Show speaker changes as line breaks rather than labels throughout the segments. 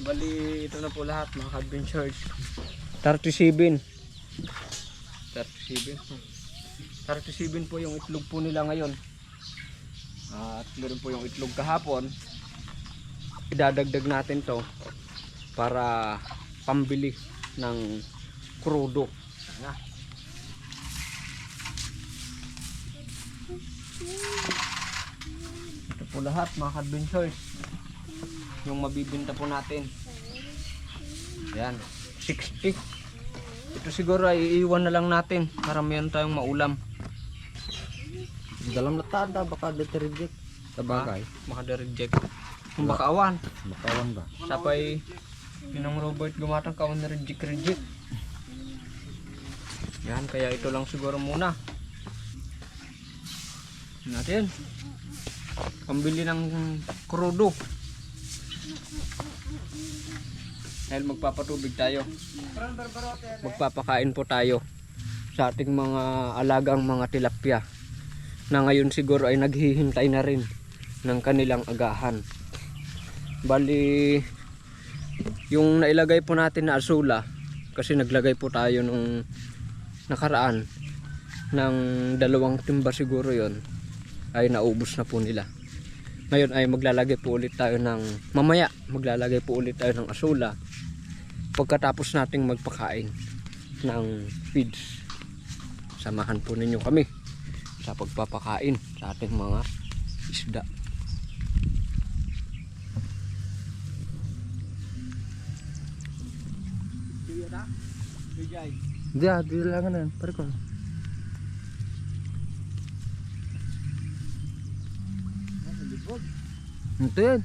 Bali, ito na po lahat mga adventures. 37. 37. hmm. 37 po yung itlog po nila ngayon. At meron po yung itlog kahapon. Idadagdag natin to para pambili ng krudo. Sana. Ito po lahat mga adventures yung mabibinta po natin. Yan, 60. Ito siguro ay iiwan na lang natin para meron tayong maulam.
Dalam latada baka deterject. Sa bagay.
Makada-reject. Kung baka awan.
Makawan ba?
Sapay, pinang Robert gumatang kawan na reject reject. Yan, kaya ito lang siguro muna. Natin. Pambili ng krudo. Dahil magpapatubig tayo. Magpapakain po tayo sa ating mga alagang mga tilapia na ngayon siguro ay naghihintay na rin ng kanilang agahan. Bali, yung nailagay po natin na asula, kasi naglagay po tayo nung nakaraan ng dalawang timba siguro yon ay naubos na po nila. Ngayon ay maglalagay po ulit tayo ng, mamaya maglalagay po ulit tayo ng asula pagkatapos nating magpakain ng feeds. Samahan po ninyo kami sa pagpapakain sa ating mga isda.
Hindi ah, di lang na. Pare ko. Ito yan.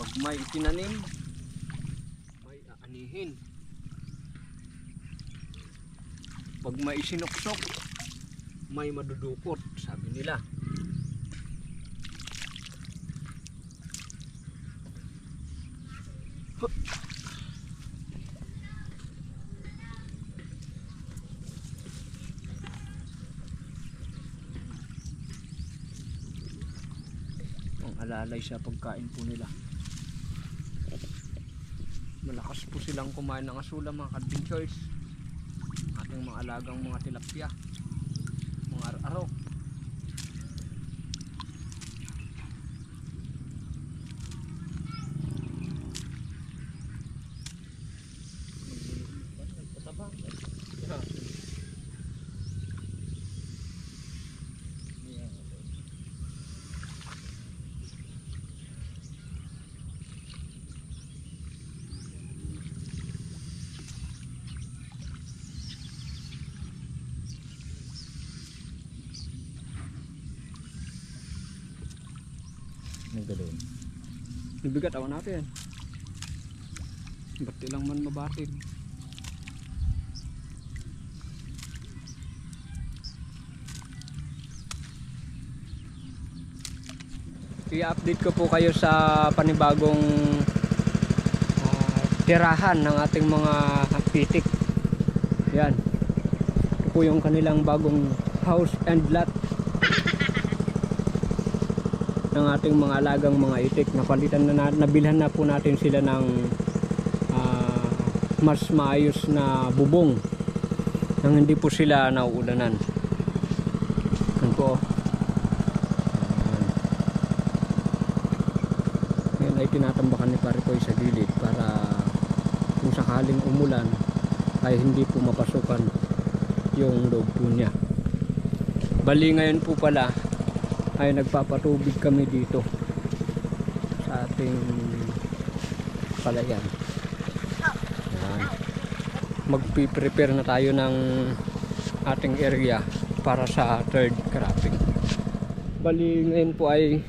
Pag may itinanim, may aanihin. Pag may isinuksok, may madudukot, sabi nila. Ang alalay sa pagkain po nila. Malakas po silang kumain ng asula mga adventures. Ating mga alagang mga tilapia. Mga ar-aro. Nabigat awan natin. Ba't lang man mabatin? I-update ko po kayo sa panibagong ah, tirahan ng ating mga pitik. Yan. Ito po yung kanilang bagong house and lot ng ating mga alagang mga itik. Napalitan na, na nabilhan na po natin sila ng ah, mas maayos na bubong nang hindi po sila nauulanan. Yan po. Yan. Ay tinatambakan ni Parikoy sa gilid para kung sakaling umulan ay hindi po mapasukan yung loob po niya. Bali ngayon po pala ay nagpapatubig kami dito sa ating palayan. Yan. Magpi-prepare na tayo ng ating area para sa third cropping. Bali ngayon po ay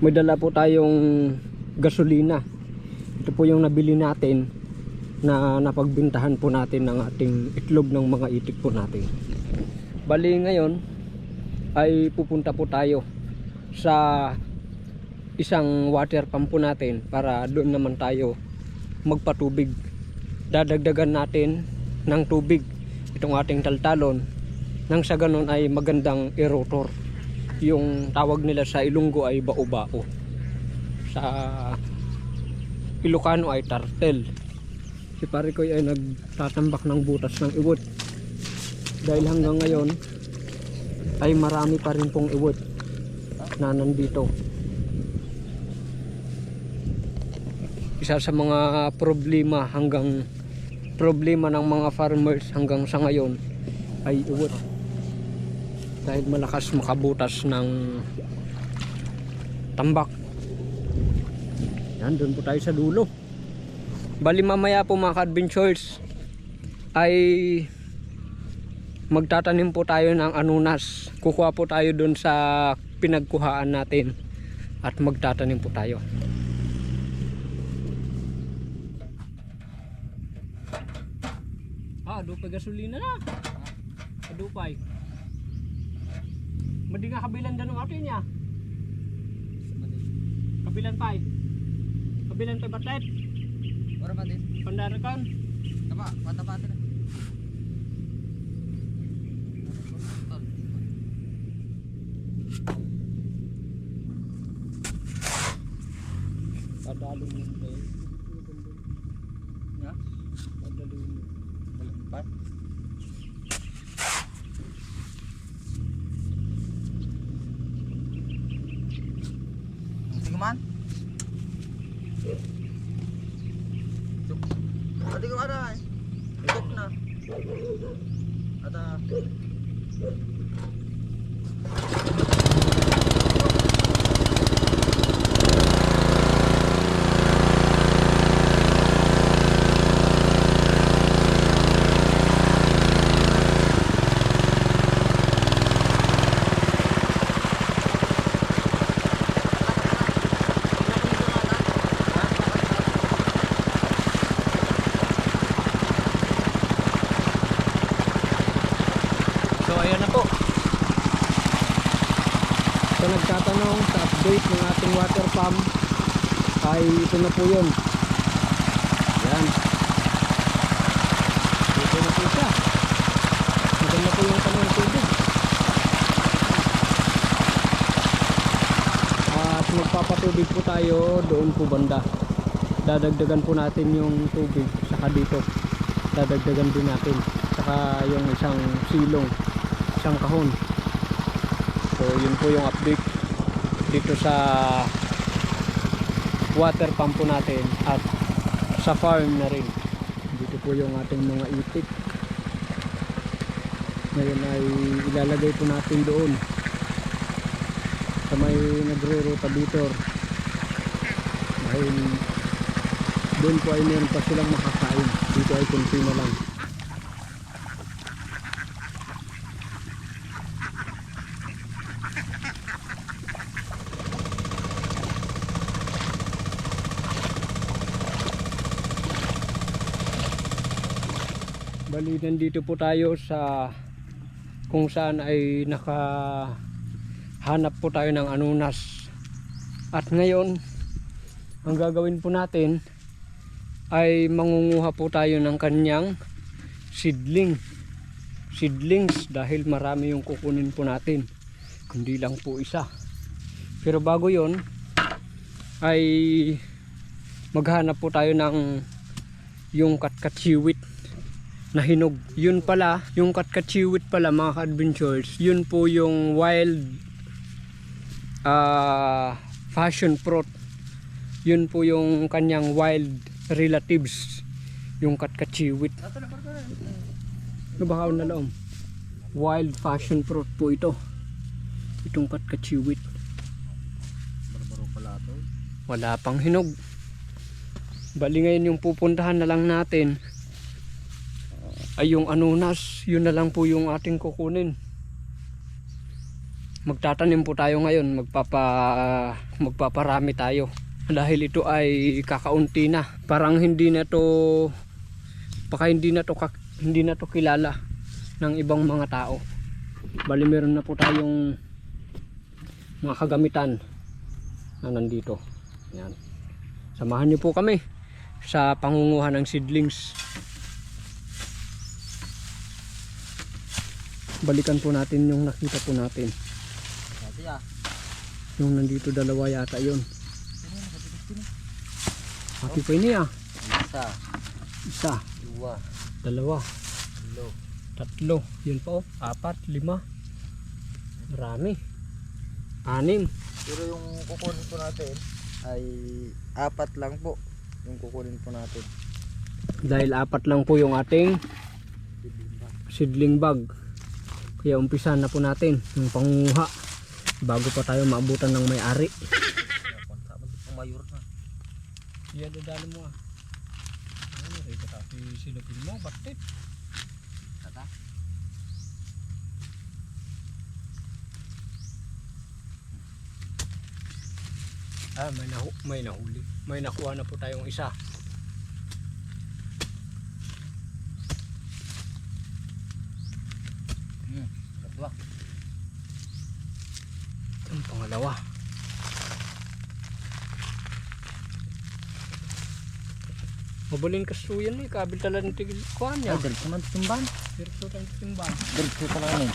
may dala po tayong gasolina. Ito po yung nabili natin na napagbintahan po natin ng ating itlog ng mga itik po natin. Bali ngayon ay pupunta po tayo sa isang water pump po natin para doon naman tayo magpatubig. Dadagdagan natin ng tubig itong ating taltalon nang sa ganun ay magandang erotor. Yung tawag nila sa Ilunggo ay bao-bao. Sa Ilocano ay tartel. Si Parikoy ay nagtatambak ng butas ng iwot. Dahil hanggang ngayon ay marami pa rin pong iwot na nandito. Isa sa mga problema hanggang problema ng mga farmers hanggang sa ngayon ay iwot. Dahil malakas makabutas ng tambak. Yan, doon po tayo sa dulo. Bali mamaya po mga ka-adventures ay magtatanim po tayo ng anunas. Kukuha po tayo doon sa pinagkuhaan natin at magtatanim po tayo. Ah, dupay gasolina na. Dupay. Madi nga kabilan danong atin niya. Kabilan pa Kabilan pa batlet.
Ora ba din?
Pandarakan.
Tapa, patapa na.
Padalong yung tayo.
Ya?
Padalong yung.
Empat. Sige man. Cuk. Adi ko ada. Cuk na. Ada.
So ayan na po. So nagtatanong sa update ng ating water pump ay ito na po yun. Yan. Ito na po siya. Maganda po yung kanyang tubig. At magpapatubig po tayo doon po banda. Dadagdagan po natin yung tubig saka dito. Dadagdagan din natin. Saka yung isang silong isang kahon. So yun po yung update dito sa water pump po natin at sa farm na rin. Dito po yung ating mga itik. Ngayon ay ilalagay po natin doon sa may nagro-rotator. Dahil doon po ay meron pa silang makakain. Dito ay kunti na lang. Bali, nandito po tayo sa kung saan ay naka hanap po tayo ng anunas. At ngayon, ang gagawin po natin ay mangunguha po tayo ng kanyang seedling. Seedlings dahil marami yung kukunin po natin. Kundi lang po isa. Pero bago yon ay maghanap po tayo ng yung katkatsiwit na hinog. Yun pala, yung katkatsiwit pala mga ka-adventures, yun po yung wild ah fashion fruit. Yun po yung kanyang wild relatives, yung
parang
Ano ba na laom? Wild fashion fruit po ito. Itong katkatsiwit.
Barbaro pala ito.
Wala pang hinog. Bali ngayon yung pupuntahan na lang natin ay yung anunas. Yun na lang po yung ating kukunin. Magtatanim po tayo ngayon. Magpapa, magpaparami tayo. Dahil ito ay kakaunti na. Parang hindi na to baka hindi na to hindi na to kilala ng ibang mga tao. Bali meron na po tayong mga kagamitan na nandito. Yan. Samahan niyo po kami sa pangunguha ng seedlings. Balikan po natin yung nakita po natin.
Ah.
Yung nandito dalawa yata yun. Aki pa ini ah.
Isa,
Isa,
dua,
dalawa,
tatlo.
tatlo. Yun pa oh. Apat, lima. Marami. Anim.
Pero yung kukunin po natin ay apat lang po yung kukunin po natin.
Dahil apat lang po yung ating seedling bag. Kaya umpisa na po natin yung pangunguha bago pa tayo maabutan ng may-ari. Iya dadali mo ah. Ano rin ka tapi silupin mo, bakit?
Kata?
Ah, may, nahu may nahuli. May nakuha na po tayong isa.
Hmm. Dalawa.
Ang pangalawa. Mabuling kasuyan eh, kabil tala ng tigil kuhan niya.
Ay, diretso man timban.
Diretso
pa lang eh.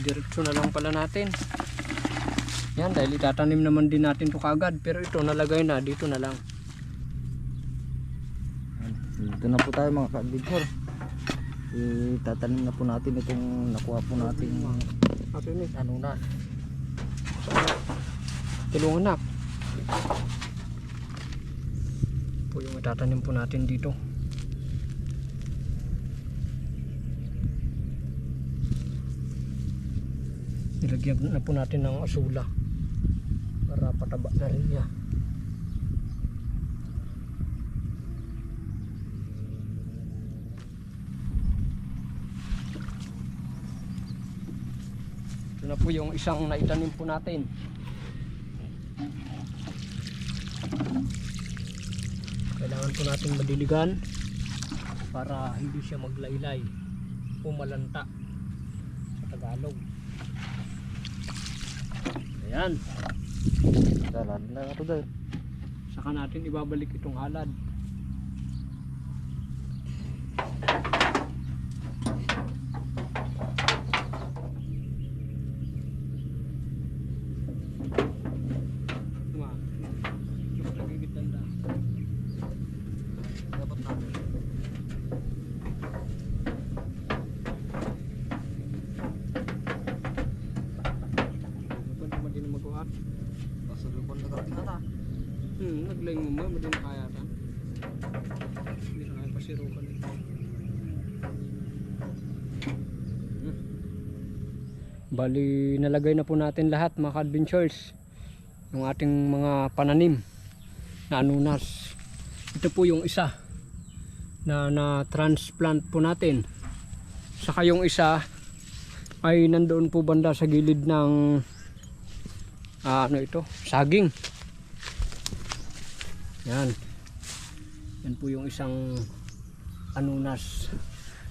Diretso na lang pala natin. Yan, dahil itatanim naman din natin to kagad. Pero ito, nalagay na. Dito na lang.
Dito na po tayo mga ka-adventure. Itatanim na po natin itong nakuha po natin
Ato ni.
ano na.
Tulungan na. Po yung itatanim po natin dito. Nilagyan na po natin ng asula para pataba na rin niya. Ito na po yung isang naitanim po natin. Kailangan po natin madiligan para hindi siya maglaylay o malanta sa Tagalog. Ayan.
Dalan na ito dahil.
Saka natin ibabalik itong halad. Tuma. Yung nagigitanda.
Dapat natin.
Dapat naman din magawa.
Pasulubon na kami na.
Hmm, naglayng mo hindi na kaya ta. Hindi na kaya pasirukan ito. Bali, nalagay na po natin lahat mga adventures yung ating mga pananim na anunas. Ito po yung isa na na-transplant po natin. Saka yung isa ay nandoon po banda sa gilid ng ah, ano ito, saging. Yan. Yan po yung isang anunas.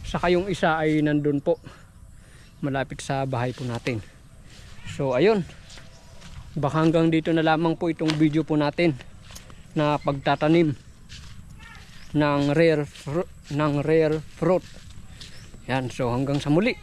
Saka yung isa ay nandun po malapit sa bahay po natin. So ayun. Baka hanggang dito na lamang po itong video po natin na pagtatanim ng rare ng rare fruit. Yan, so hanggang sa muli.